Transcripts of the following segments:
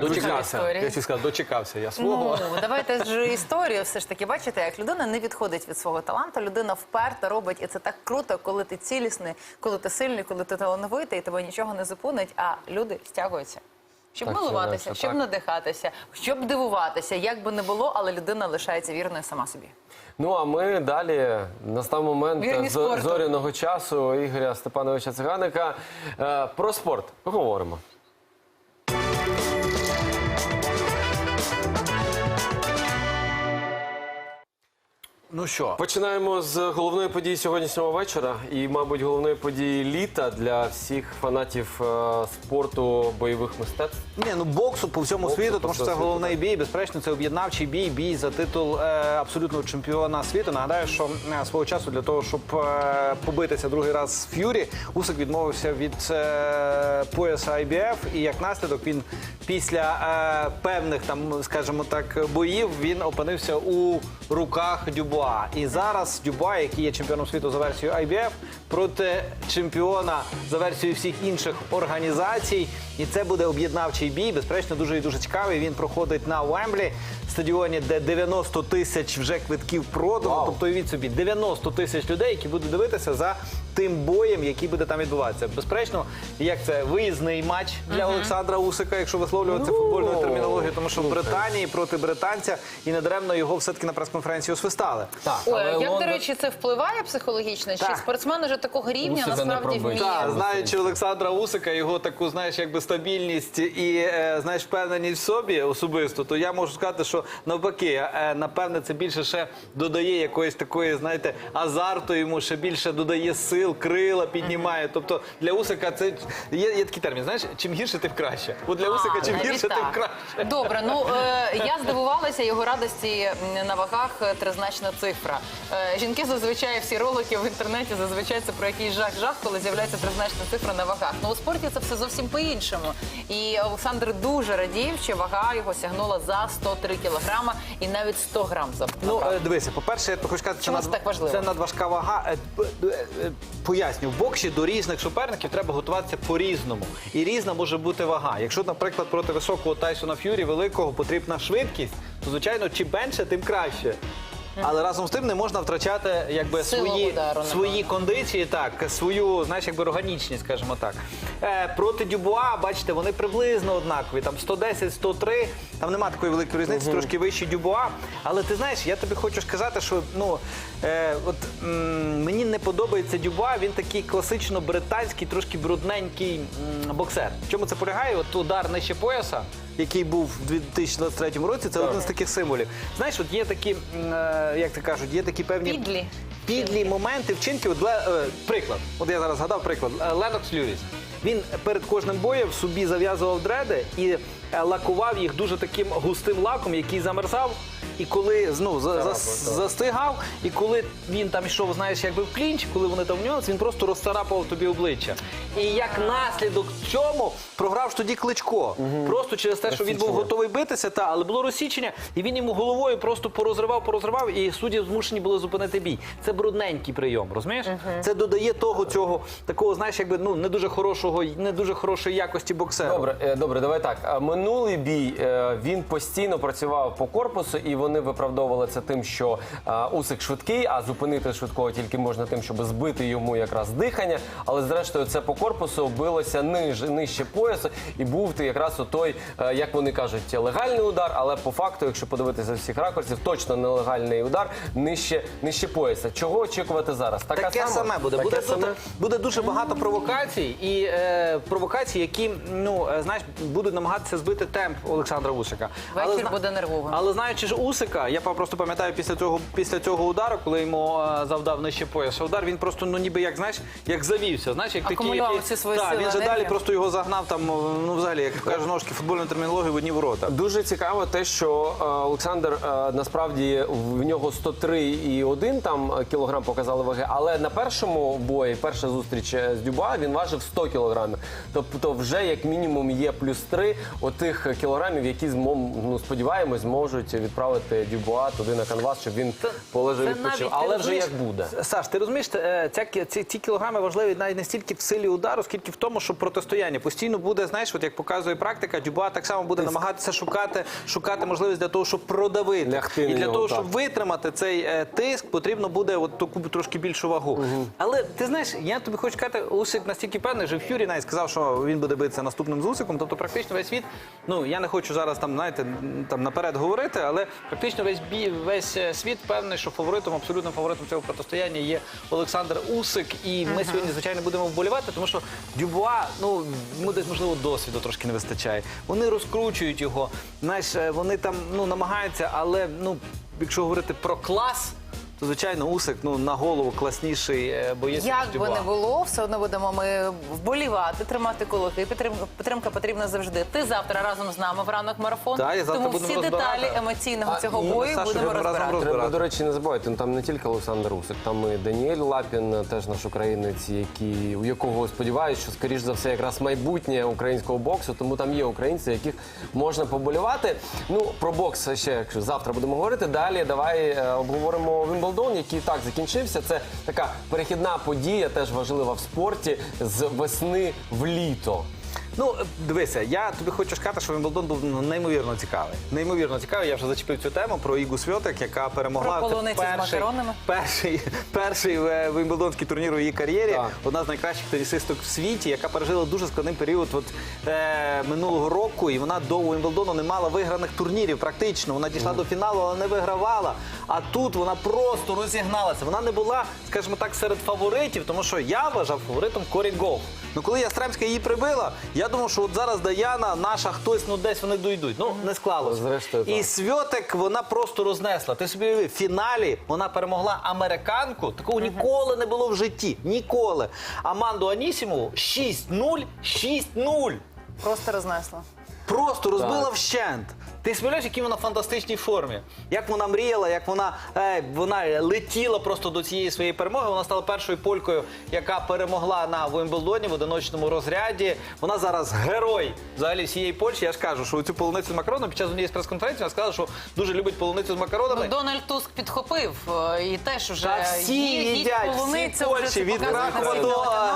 Так, дочекався. Я хотів сказати, дочекався я свого. Ну, давайте ж історію все ж таки. Бачите, як людина не відходить від свого таланту, людина вперто робить, і це так круто, коли ти цілісний, коли ти сильний, коли ти талановитий, і тебе нічого не зупинить, а люди стягуються. Щоб Так, милуватися, щоб так. надихатися, щоб дивуватися, як би не було, але людина лишається вірною сама собі. Ну а ми далі настав момент Вірні зо- спорту. зоряного часу Ігоря Степановича Циганика. Е, Про спорт поговоримо. Ну що, Починаємо з головної події сьогоднішнього вечора і, мабуть, головної події літа для всіх фанатів е, спорту бойових мистецтв. ні, ну боксу по всьому Боксу світу, по тому що всьому це головний бій. Безперечно, це об'єднавчий бій, бій за титул е, абсолютного чемпіона світу. Нагадаю, що е, свого часу для того, щоб е, побитися другий раз з Ф'юрі, Усик відмовився від е, пояса IBF, і як наслідок він після е, певних там, скажімо так, боїв він опинився у руках Дюбуа. І зараз Дюбуа, який є чемпіоном світу за версією IBF, проти чемпіона за версією всіх інших організацій. І це буде об'єднавчий бій. Безперечно, дуже і дуже цікавий. Він проходить на Уемблі, стадіоні, де 90 тисяч вже квитків продано. Тобто уявіть собі 90 тисяч людей, які будуть дивитися за тим боєм, який буде там відбуватися. Безперечно, як це виїзний матч для Олександра Усика, якщо висловлювати Ну, футбольну термінологію, тому що в Британії проти британця і недаремно його все-таки на прес-конференції освистали. Так, Ой, а як, до речі, це впливає психологічно? Чи спортсмен уже такого рівня Усика насправді вміє? Так, знаючи Олександра Усика, його таку, знаєш, якби стабільність і е, знаєш, впевненість в собі особисто, то я можу сказати, що навпаки, е, напевне, це більше ще додає якоїсь такої, знаєте, азарту йому, ще більше додає сил, крила піднімає. Тобто для Усика це є, є такий термін. Знаєш, чим гірше, тим краще. От для Усика, чим навіть гірше, тим так. краще. Добре, ну е, я здивувалася його радості на вагах е, тризначна цифра. Е, жінки зазвичай всі ролики в інтернеті зазвичай це про якийсь жах-жах, коли з'являється тризначна цифра на вагах. Ну у спорті це все зовсім по-іншому. І Олександр дуже радів, що вага його сягнула за 103 кілограма і навіть 100 грам за Ну, е, дивися, по-перше, я хочу сказати, Чому це, над- так важливо? це надважка вага. П- е, Поясню, в боксі до різних суперників треба готуватися по-різному. І різна може бути вага. Якщо, наприклад, проти високого Тайсона Ф'юрі великого потрібна швидкість, то звичайно, чим менше, тим краще. Але разом з тим не можна втрачати якби Силу свої, удару, свої кондиції, так, свою, знаєш, якби органічність, скажімо так. Е, проти Дюбуа, бачите, вони приблизно однакові. Там 110-103, там нема такої великої різниці, трошки вищий Дюбуа. Але ти знаєш, я тобі хочу сказати, що ну, е, от, м, мені не подобається Дюбуа, він такий класично британський, трошки брудненький м, боксер. В чому це полягає? От удар нижче пояса. Який був у 2023 році, це один з таких символів. Знаєш, от є такі, е, як ти кажуть, є такі певні Підлі. підлі моменти, вчинки. От, Ле- е, приклад. От я зараз згадав приклад. Е, Ленокс Льюіс. Він перед кожним боєм собі зав'язував дреди і е, лакував їх дуже таким густим лаком, який замерзав. І коли ну, за, за, застигав, і коли він там йшов, знаєш, якби в клінч, коли вони там в нього, він просто розцарапав тобі обличчя. І як наслідок цьому програв ж тоді кличко. Просто через те, що він був готовий битися, та, але було розсічення, і він йому головою просто порозривав, порозривав, і судді змушені були зупинити бій. Це брудненький прийом, розумієш? Це додає того цього такого, знаєш, якби ну не дуже хорошого, не дуже хорошої якості боксера. Добре, е, добре, давай так. Минулий бій е, він постійно працював по корпусу, і вони виправдовували це тим, що е, Усик швидкий, а зупинити швидкого тільки можна тим, щоб збити йому якраз дихання. Але зрештою це по корпусу билося ниж, нижче поясу, і був ти якраз той, е, як вони кажуть, легальний удар. Але по факту, якщо подивитися з всіх ракурсів, точно нелегальний удар нижче, нижче пояса. Чого очікувати зараз? Така Таке сама? саме буде. Таке Буде, саме? буде, дуже багато провокацій і е, провокацій, які ну е, знаєш, будуть намагатися збити темп Олександра Усика. Вечір зна- буде нервовим. Але знаючи ж Усика, я просто пам'ятаю після цього після цього удару, коли йому е, завдав нижче пояса удар, він просто ну ніби як знаєш, як завівся. Знаєш, як Акумулював такий, всі свої так, сили, він же далі енергію. просто його загнав там. Ну взагалі, як каже ножки футбольної термінології в одні ворота. Дуже цікаво те, що е, Олександр е, насправді в нього 103,1 там е, кілограм показали ваги, але на першому бої, перша зустріч е, з Дюба, він важив 100 кілограмів. Тобто, вже як мінімум є плюс 3 отих кілограмів, які змо- ну, сподіваємось, зможуть відправити поставити Дюбуа туди на канвас, щоб він полежав відпочив. Але вже як буде. Саш, ти розумієш, е, ця, ці, ці кілограми важливі навіть не стільки в силі удару, скільки в тому, що протистояння постійно буде, знаєш, от як показує практика, Дюбуа так само буде намагатися шукати, шукати можливість для того, щоб продавити. Лягти І для нього, того, так. щоб витримати цей е, тиск, потрібно буде от таку трошки більшу вагу. Але ти знаєш, я тобі хочу сказати, Усик настільки певний, що Ф'юрі навіть сказав, що він буде битися наступним з Усиком. Тобто, практично весь світ. Ну я не хочу зараз там, знаєте, там наперед говорити, але практично весь бій, весь е, світ певний, що фаворитом, абсолютним фаворитом цього протистояння є Олександр Усик. І ми сьогодні, звичайно, будемо вболівати, тому що Дюбуа, ну йому десь можливо досвіду трошки не вистачає. Вони розкручують його. Знаєш, е, вони там ну намагаються, але ну якщо говорити про клас. То звичайно, Усик ну на голову класніший е, боєць. Як би не було, все одно будемо ми вболівати, тримати кулаки. Підтримка, підтримка потрібна завжди. Ти завтра разом з нами в ранок марафон. Так, я завтра тому будемо всі розбирати. деталі емоційного А, цього і бою Саша, будемо будемо разом розбирати. розбирати. Треба, до речі, не забувайте, ну, там не тільки Олександр Усик, там і Даніель Лапін, теж наш українець, який, у якого сподіваюся, що скоріш за все якраз майбутнє українського боксу, тому там є українці, яких можна поболівати. Ну, про бокс ще якщо завтра будемо говорити. Далі давай е, обговоримо Вімблдон, який так закінчився. Це така перехідна подія, теж важлива в спорті з весни в літо. Ну, дивися, я тобі хочу сказати, що Вімблдон був ну, неймовірно цікавий. Неймовірно цікавий. Я вже зачепив цю тему про Ігу Свьотик, яка перемогла. Про полуницю з макаронами. перший, перший е, Вімблдонський турнір у її кар'єрі. Так. Одна з найкращих тенісисток в світі, яка пережила дуже складний період от, е, минулого року. І вона до Вімблдону не мала виграних турнірів. Практично вона дійшла до фіналу, але не вигравала. А тут вона просто розігналася. Вона не була, скажімо так, серед фаворитів, тому що я вважав фаворитом Корі Голф. Ну коли Ястремська її прибила, я думав, що от зараз Даяна, наша хтось, ну десь вони дойдуть. Ну не склалося. Зрештою, І. Свьотик вона просто рознесла. Ти собі уяви, в фіналі вона перемогла американку. Такого ніколи не було в житті. Ніколи. Аманду Анісімову 6-0, 6-0. Просто рознесла. Просто розбила Так. вщент. Ти сподіваєш, якій вона в фантастичній формі. Як вона мріяла, як вона, е, вона летіла просто до цієї своєї перемоги. Вона стала першою полькою, яка перемогла на Вимблдоні в одиночному розряді. Вона зараз герой взагалі всієї Польщі. Я ж кажу, що цю полуницю з макаронами під час однієї з прес-конференцій вона сказала, що дуже любить полуницю з макаронами. Ну, Дональд Туск підхопив е, і теж уже Та всі їдять, всі полуницю, Польщі, від Кракова до.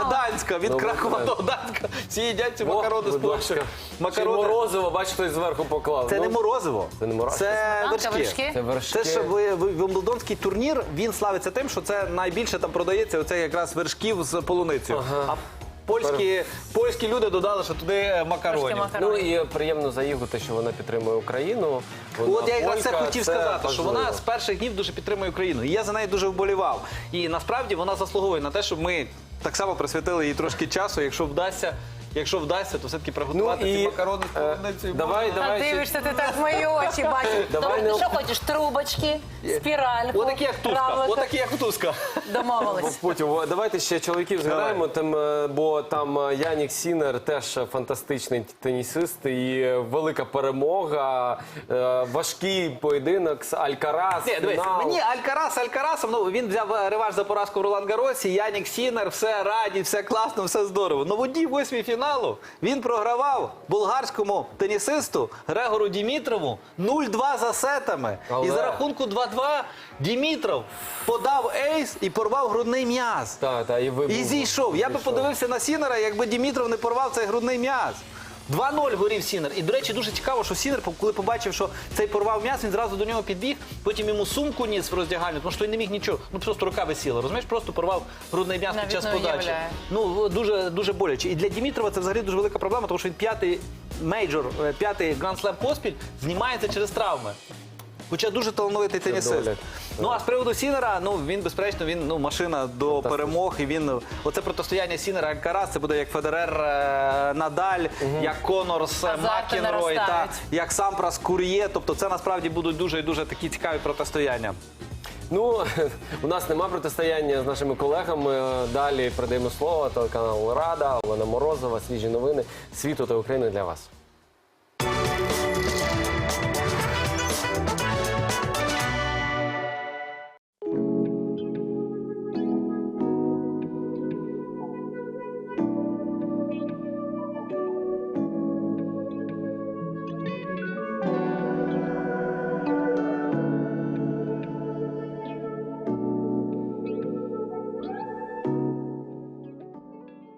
Гданська, від Кракова до Гданська. Всі їдять ці макарони з Польщі. ласка. Чи Макарони. морозиво, бач, хтось зверху поклав. Це Ну, не морозиво. Це не морозиво. Це вершки. вершки? Це вершки. Це ви- ви- Вимблдонський турнір, він славиться тим, що це найбільше там продається оце якраз вершків з полуницею. А польські, польські люди додали, що туди е, макаронів. Макаронів. Ну і приємно за Ігу те, що вона підтримує Україну. Вона От я якраз це полька, хотів це сказати, що вона з перших днів дуже підтримує Україну. І я за неї дуже вболівав. І насправді вона заслуговує на те, щоб ми так само присвятили їй трошки часу. Якщо вдасться, якщо вдасться, то все-таки приготувати Ну, і, ці макарони з е, полуницею. давай, давай. ще- дивишся ти так в мої очі бачиш. Давай не- що хочеш? Трубочки, спіральку, Отакі як туска, равлика? отакі як туска. Домовились. Потім о, давайте ще чоловіків згадаємо, тим, е, бо там е, Янік Сінер теж фантастичний тенісист і е, велика перемога, е, важкий поєдинок з Алькарас. Ні, дивись, фінал. мені Алькарас Алькарасом, ну він взяв е, реванш за поразку в Ролан Гаросі, Янік Сінер, все раді, все класно, все здорово. Ну в одній восьмій фіналу він програвав болгарському тенісисту Грегору Дімітрову 0-2 за сетами. Але- І за рахунку 2-2 Дімітров подав ейс і порвав грудний м'яз. Та, та, і. І зійшов. Я би подивився на Сінера, якби Дімітров не порвав цей грудний м'яз. 2-0 горів Сінер. І, до речі, дуже цікаво, що Сінер, коли побачив, що цей порвав м'яс, він зразу до нього підбіг, потім йому сумку ніс в роздягальню, тому що він не міг нічого. Ну просто рука висіла. Розумієш, просто порвав грудний м'яс під Навіть час не подачі. уявляю. Ну дуже дуже боляче. І для Дімітрова це взагалі дуже велика проблема, тому що він п'ятий мейджор, е, п'ятий гранд-слем поспіль знімається через травми. Хоча дуже талановитий тенісист. Ну а з приводу Сінера, ну він безперечно він ну машина до перемог. І він оце протистояння Сінера Алькарас, це буде як Федерер е, Надаль, як Конор з е, Макінрой, та як Сампрас Кур'є. Тобто це насправді будуть дуже і дуже такі цікаві протистояння. Ну, у нас нема протистояння з нашими колегами. Далі передаємо слово телеканал Рада, Олена Морозова, свіжі новини світу та України для вас.